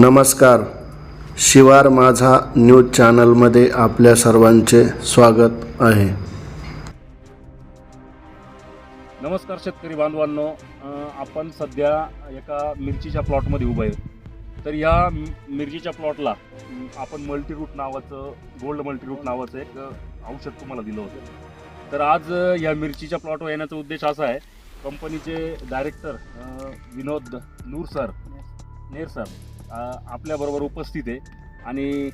नमस्कार. शिवार माझा न्यूज चॅनलमध्ये आपल्या सर्वांचे स्वागत आहे. नमस्कार शेतकरी बांधवांनो. आपण सध्या एका मिरचीच्या प्लॉटमध्ये उभं आहे. तर या मिरचीच्या प्लॉटला आपण मल्टीरूट नावाचं गोल्ड मल्टीरूट नावाचं एक औषध तुम्हाला दिलं होतं. तर आज या मिरचीच्या प्लॉटवर येण्याचा उद्देश असा आहे कंपनीचे director Vinod Noor sir Ner sir आपल्याबरोबर उपस्थित आहे. आणि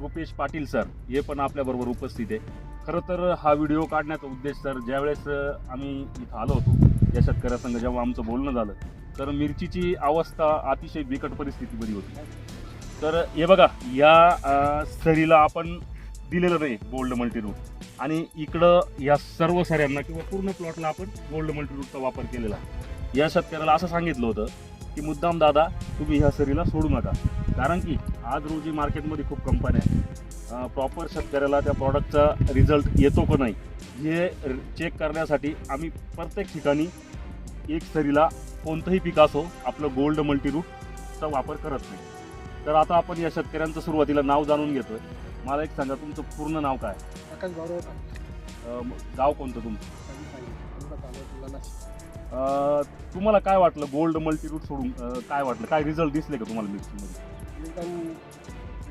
रुपेश पाटील सर हे पण आपल्याबरोबर उपस्थित आहे. खरं तर हा व्हिडिओ काढण्याचा उद्देश सर ज्यावेळेस आम्ही इथं आलो होतो या शेतकऱ्यासंग जेव्हा आमचं बोलणं झालं तर मिरचीची अवस्था अतिशय बिकट परिस्थितीमध्ये होती. तर हे बघा या अ, सरीला आपण दिलेलं नाही गोल्ड मल्टीरूट आणि इकडं या सर्व सऱ्यांना किंवा पूर्ण प्लॉटला आपण गोल्ड मल्टीरूटचा वापर केलेला या शेतकऱ्याला असं सांगितलं होतं की मुद्दाम दादा तुम्ही ह्या सरीला सोडू नका. कारण की आज रोजी मार्केटमध्ये खूप कंपन्या आहेत. प्रॉपर शेतकऱ्याला त्या प्रॉडक्टचा रिझल्ट येतो का नाही हे चेक करण्यासाठी आम्ही प्रत्येक ठिकाणी एक सरीला कोणतंही पीक असो आपलं गोल्ड मल्टीरूटचा वापर करत नाही. तर आता आपण या शेतकऱ्यांचं सुरुवातीला नाव जाणून घेतोय. मला एक सांगा तुमचं पूर्ण नाव काय? गाव कोणतं तुमचं? तुम्हाला काय वाटलं गोल्ड मल्टीरूट सोडून अं, काय वाटलं काय रिझल्ट दिसले का तुम्हाला मिरचीमध्ये एकदम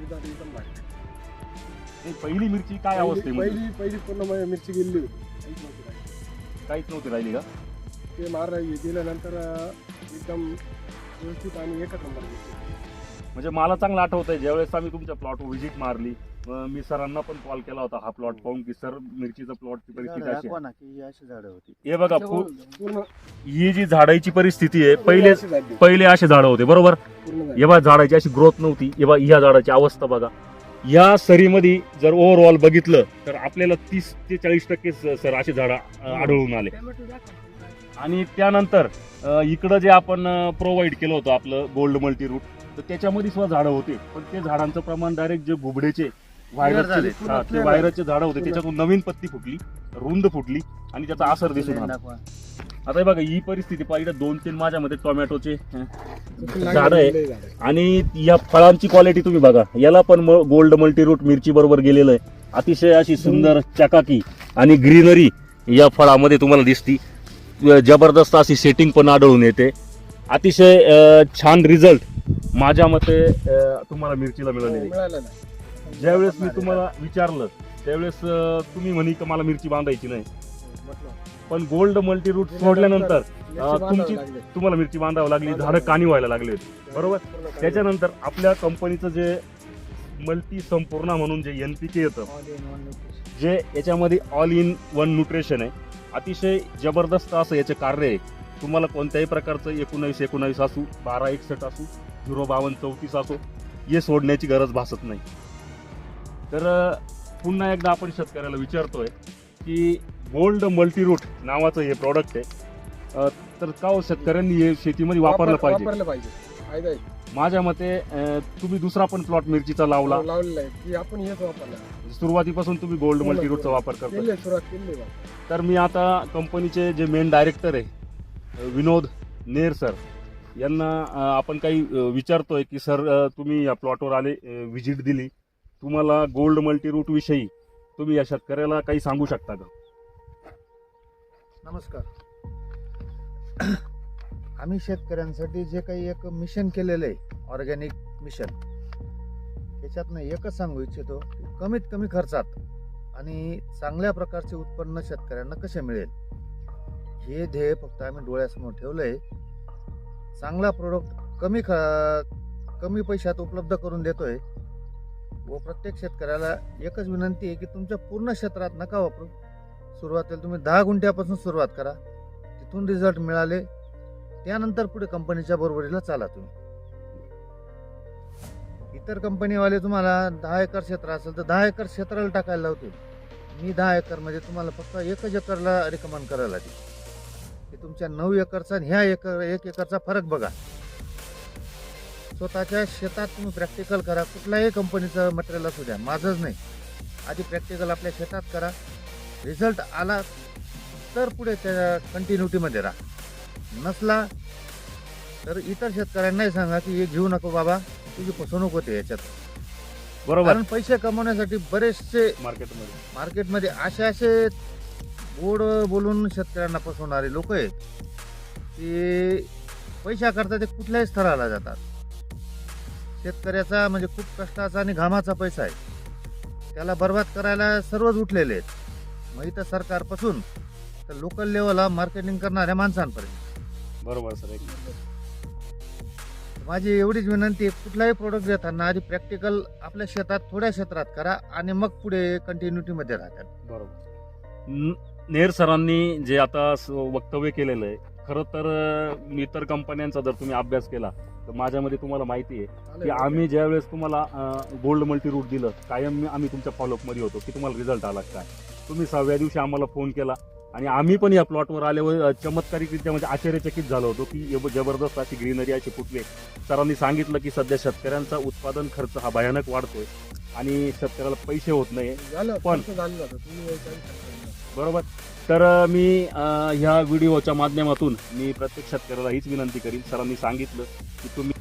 एकदम एकदम भारी. हे पहिली मिरची काय पहिली अवस्थेमध्ये पहिली पहिली पूर्णमध्ये मिरची गेली होती काहीच नव्हती राहिली. काहीच नव्हती राहिली का ते मार गेल्यानंतर अं, एकदम व्यवस्थित आणि एकच नंबर मिरची. म्हणजे मला चांगलं आठवत आहे ज्यावेळेस आम्ही तुमच्या प्लॉटवर व्हिजिट मारली मी सरांना पण कॉल केला होता हा प्लॉट पाहून की सर मिरचीचा प्लॉटची परिस्थिती अशी दाखवा आहे ना की ही अशी झाडं होती. हे बघा पूर्ण ही जी झाडाची परिस्थिती आहे पहिले अशी झाली. पहिले असे झाडं होते बरोबर? पूर्ण झाली. हे बघा झाडाची अशी ग्रोथ नव्हती. हे बघा ह्या झाडाची अवस्था बघा. या सरीमध्ये जर ओव्हरऑल बघितलं तर आपल्याला तीस ते चाळीस टक्के स- सर असे झाडं अं, आढळून आले. आणि त्यानंतर अं, इकडं जे आपण प्रोव्हाइड केलं होतं आपलं गोल्ड मल्टी रूट तर त्याच्यामध्ये सुद्धा झाडं होते. पण ते झाडांचं प्रमाण डायरेक्ट जे बुबडेचे झाले. व्हायरसचे हा, ते व्हायरसचे झाडं होते त्याच्यातून नवीन पत्ती फुटली रुंद फुटली आणि त्याचा असर दिसून आला. आता हे बघा ही परिस्थिती पाहिजे दोन तीन माझ्यामध्ये टोमॅटोचे अं, लागलं, झाडं आहे. आणि या फळांची क्वालिटी तुम्ही बघा. याला पण गोल्ड मल्टीरूट मिरची बरोबर गेलेलं आहे. अतिशय अशी सुंदर चकाकी आणि ग्रीनरी या फळामध्ये तुम्हाला दिसती. अं, जबरदस्त अशी सेटिंग पण आढळून येते. अतिशय अं, छान रिझल्ट माझ्या मते अं, तुम्हाला मिरचीला मिळालेली आहे. मिळालं ना ज्यावेळेस मी तुम्हाला विचारलं त्यावेळेस अं, तुम्ही म्हणे का मला मिरची बांधायची नाही. पण गोल्ड मल्टीरूट सोडल्यानंतर मिरची अं, बांधावं तुमची-. तुम्हाला मिरची बांधावी लागली झाडं कानी व्हायला लागले होते. बरोबर त्याच्यानंतर आपल्या कंपनीचं जे मल्टी संपूर्ण म्हणून जे एन पी के येतं. जे याच्यामध्ये ऑल इन वन न्यूट्रिशन आहे अतिशय जबरदस्त असं याचे कार्य आहे. तुम्हाला कोणत्याही प्रकारचं एकोणावीस एकोणावीस असू बारा एकसष्ट असू झिरो बावन्न चौतीस असो हे सोडण्याची गरज भासत नाही. तर पुन्हा एकदा आपण शेतकऱ्याला विचारतोय की गोल्ड मल्टीरूट नावाचं हे प्रॉडक्ट आहे. अं, तर का हो शेतकऱ्यांनी हे शेतीमध्ये वापरलं वापर- पाहिजे? वापरलं पाहिजे. फायदा आहे. माझ्या मते अं, तुम्ही दुसरा पण प्लॉट मिरचीचा लावला. लावलेलं आहे. की आपण हेच वापरलं. सुरुवातीपासून तुम्ही गोल्ड हो, मल्टीरूटचा हो. वापर करता केली आहे, सुरुवात केली आहे बा. तर मी आता कंपनीचे जे मेन डायरेक्टर आहे विनोद नेर सर यांना अं, आपण काही अं, विचारतोय की सर अं, तुम्ही या प्लॉटवर आले व्हिजिट दिली. तुम्हाला गोल्ड मल्टीरूट विषयी तुम्ही या शेतकऱ्याला काही सांगू शकता का? नमस्कार. आम्ही शेतकऱ्यांसाठी जे काही एक मिशन केलेलं आहे ऑर्गॅनिक मिशन त्याच्यातनं एकच सांगू इच्छितो की कमीत कमी खर्चात आणि चांगल्या प्रकारचे उत्पन्न शेतकऱ्यांना कसे मिळेल? हे ध्येय फक्त आम्ही डोळ्यासमोर ठेवलं आहे चांगला प्रोडक्ट कमी ख कमी पैशात उपलब्ध करून देतोय. व प्रत्येक शेतकऱ्याला एकच विनंती आहे की तुमच्या पूर्ण क्षेत्रात नका वापरू. सुरुवातीला तुम्ही दहा गुंठ्यापासून सुरुवात करा. तिथून रिझल्ट मिळाले. त्यानंतर पुढे कंपनीच्या बरोबरीला चाला तुम्ही. इतर कंपनीवाले तुम्हाला दहा एकर क्षेत्र असेल तर दहा एकर क्षेत्राला टाकायला लावतील. मी दहा एकर म्हणजे तुम्हाला फक्त एकच एकरला रिकमेंड करायला लागेल. की तुमच्या नऊ एकरचा आणि ह्या एकर एक एकरचा फरक बघा. स्वतःच्या शेतात तुम्ही प्रॅक्टिकल करा. कुठल्याही कंपनीचं मटेरियल असू द्या. माझंच नाही. आधी प्रॅक्टिकल आपल्या शेतात करा. रिझल्ट आला तर पुढे त्या कंटिन्युटीमध्ये राहा. नसला तर इतर शेतकऱ्यांनाही सांगा की हे घेऊ नको बाबा. तुझी फसवणूक होते याच्यात. बरोबर. कारण पैसे कमवण्यासाठी बरेचसे मार्केटमध्ये. मार्केटमध्ये असे असे गोड बोलून शेतकऱ्यांना फसवणारे लोक आहेत की पैशाकरता ते कुठल्याही स्तराला जातात. शेतकऱ्याचा म्हणजे खूप कष्टाचा आणि घामाचा पैसा आहे. त्याला बर्बाद करायला सर्वच उठलेले आहेत. मग इथं सरकारपासून तर लोकल लेवलला मार्केटिंग करणाऱ्या माणसांपर्यंत. बरोबर सर. एक माझी एवढीच विनंती आहे कुठलाही प्रोडक्ट घेताना आधी प्रॅक्टिकल आपल्या शेतात थोड्या क्षेत्रात करा आणि मग पुढे कंटिन्युटीमध्ये राहतात बरोबर. न- नेर सरांनी जे आता स- वक्तव्य केलेलं आहे खरं तर अं, इतर कंपन्यांचा जर तुम्ही अभ्यास केला तर माझ्यामध्ये तुम्हाला माहिती आहे की आम्ही ज्या वेळेस तुम्हाला गोल्ड मल्टी रूट दिलं कायम मी- आम्ही तुमच्या फॉलोअपमध्ये होतो की तुम्हाला रिझल्ट आला काय. तुम्ही सहाव्या दिवशी आम्हाला फोन केला आणि आम्ही पण या प्लॉटवर आल्यावर चमत्कारिकरित्या म्हणजे आश्चर्यचकित झालो होतो की जबरदस्त अशी ग्रीनरी अशी फुटली. सरांनी सांगितलं की सध्या शेतकऱ्यांचा उत्पादन खर्च हा भयानक वाढतोय आणि शेतकऱ्याला पैसे होत नाही झालं पण- बरोबर? तर मी ह्या व्हिडिओच्या माध्यमातून मी प्रत्येक शेतकऱ्याला हीच विनंती करीन. सरांनी सांगितलं की तुम्ही